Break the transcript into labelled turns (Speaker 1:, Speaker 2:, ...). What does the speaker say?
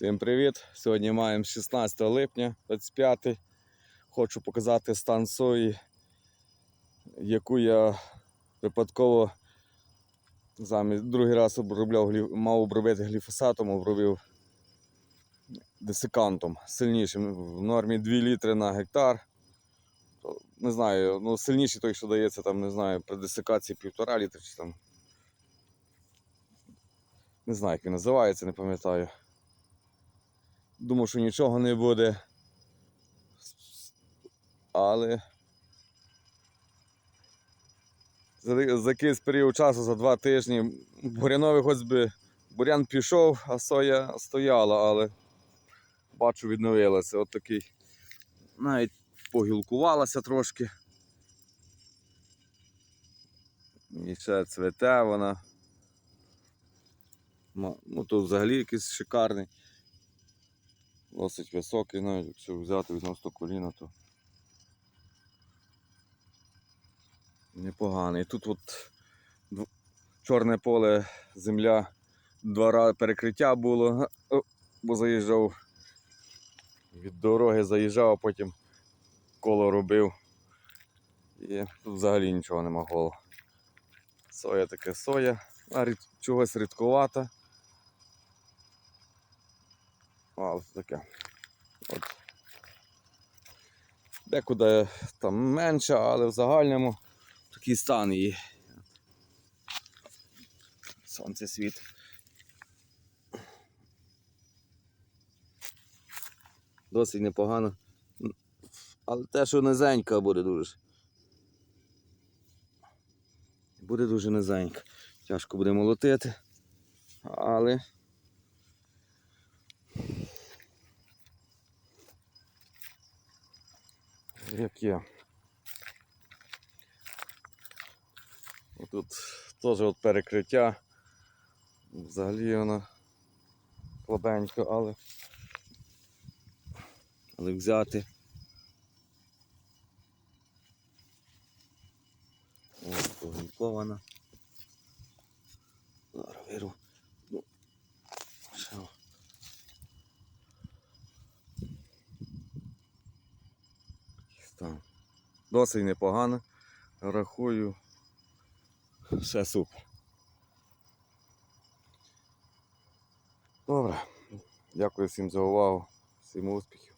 Speaker 1: Всім привіт! Сьогодні маємо 16 липня 25. Хочу показати стан сої, яку я випадково замість другий раз обробляв, мав обробити гліфосатом, обробив десикантом сильнішим. В нормі 2 літри на гектар. Не знаю, ну сильніший той, що дається, там, не знаю, при десикації півтора літри чи там. Не знаю, як він називається, не пам'ятаю. Думав, що нічого не буде. Але за, якийсь період часу, за два тижні, буряновий хоч би бурян пішов, а соя стояла, але бачу, відновилася. От такий. Навіть погілкувалася трошки. І ще цвете вона. Ну тут взагалі якийсь шикарний. Досить високий, навіть якщо взяти відносно коліна, то непоганий. Тут от чорне поле, земля, два рази перекриття було, бо заїжджав від дороги, заїжджав, а потім коло робив. І тут взагалі нічого нема голо. Соя таке соя, а рід- чогось рідкувата. А, ось таке. От. Декуди там менше, але в загальному такий стан її. Сонце світ. Досить непогано. Але те, що низенька буде дуже. Буде дуже низенька. Тяжко буде молотити. Але як є. Тут теж от перекриття. Взагалі вона слабенька, але, але взяти. Ось погінкована. Зараз виру. Ну, ще. Стан. Досить непогано. Рахую. Все супер. Добре. Дякую всім за увагу. Всім успіхів.